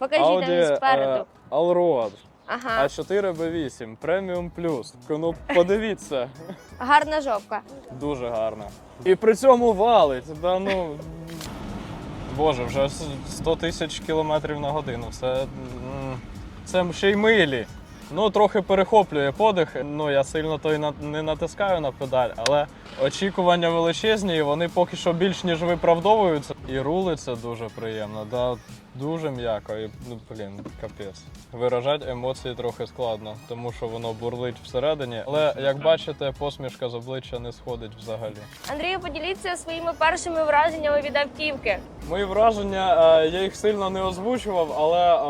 Покажіть Audi спереду. е, Allroad Ага, А4 B8 Premium Plus. Ну подивіться, гарна жопка. дуже гарна. І при цьому валить. Да, ну, Боже, вже 100 тисяч кілометрів на годину. Це, це ще й милі. Ну, трохи перехоплює подих. Ну, я сильно то й на- не натискаю на педаль, але очікування величезні, і вони поки що більш ніж виправдовуються. І рулиться дуже приємно. Да, дуже м'яко. І, ну, блін, капець. Виражати емоції трохи складно, тому що воно бурлить всередині. Але як бачите, посмішка з обличчя не сходить взагалі. Андрію, поділіться своїми першими враженнями від автівки. Мої враження, е, я їх сильно не озвучував, але е,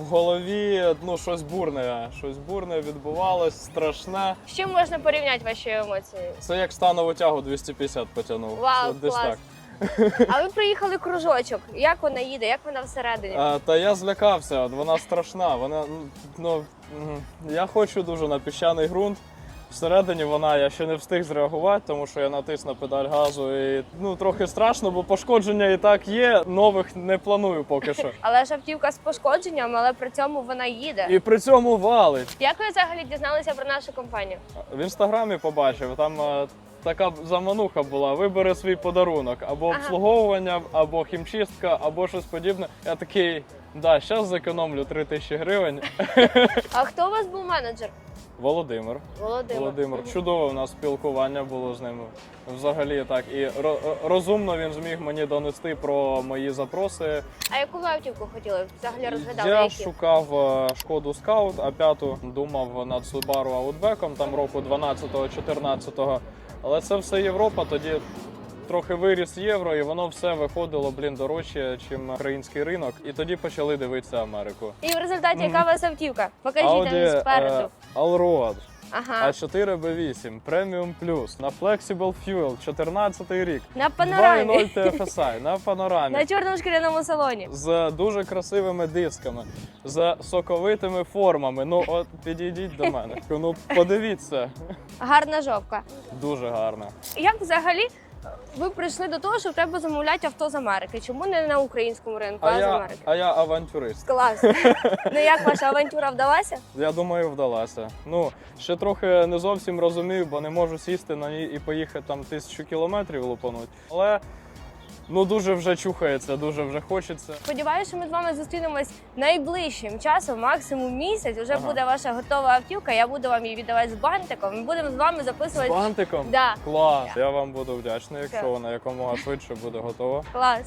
в голові ну, щось бурне. Щось бурне відбувалось, страшне. З чим можна порівняти ваші емоції? Це як станову тягу 250 потягнув. Вау, Це десь клас. так. А ви приїхали кружочок. Як вона їде? Як вона всередині? А, Та я злякався, от вона страшна. Вона ну м, я хочу дуже на піщаний ґрунт. Всередині вона я ще не встиг зреагувати, тому що я натис на педаль газу і ну трохи страшно, бо пошкодження і так є. Нових не планую поки що. Але ж автівка з пошкодженням, але при цьому вона їде. І при цьому валить. Як ви взагалі дізналися про нашу компанію? В інстаграмі побачив, там е, така замануха була: вибери свій подарунок, або обслуговування, або хімчистка, або щось подібне. Я такий, да, зараз зекономлю 3 тисячі гривень. А хто у вас був менеджер? Володимир. Володимир. Володимир, чудове у нас спілкування було з ним. Взагалі так. І розумно він зміг мені донести про мої запроси. А яку автівку хотіли? Взагалі розглядали Я які? шукав е, шкоду скаут, а п'яту думав над Subaru Outback, там року 12-14. Але це все Європа, тоді трохи виріс євро, і воно все виходило, блін, дорожче, ніж український ринок. І тоді почали дивитися Америку. І в результаті яка у вас автівка? Покажіть Audi нам спереду. е, Allroad Ага. A4 B8 Premium Plus на Flexible Fuel 14 рік. На панорамі. 2.0 TFSI на панорамі. На чорному шкіряному салоні. з дуже красивими дисками, з соковитими формами. Ну, от підійдіть до мене. Ну, подивіться, Гарна жопка. дуже гарно. Як взагалі ви прийшли до того, що треба замовляти авто з Америки? Чому не на українському ринку, а, А з я, Америки? а я авантюрист. Клас. ну як ваша авантюра вдалася? Я думаю, вдалася. Ну, ще трохи не зовсім розумію, бо не можу сісти на ній і поїхати там тисячу кілометрів лупануть. Але ну дуже вже чухається, дуже вже хочеться. Сподіваюся, що ми з вами зустрінемось найближчим часом, максимум місяць. Уже Ага. буде ваша готова автівка. Я буду вам її віддавати з бантиком. Ми будемо з вами З записувати. бантиком? Да. Клас! Я вам буду вдячний, якщо Все. вона якомога швидше буде готова. Клас.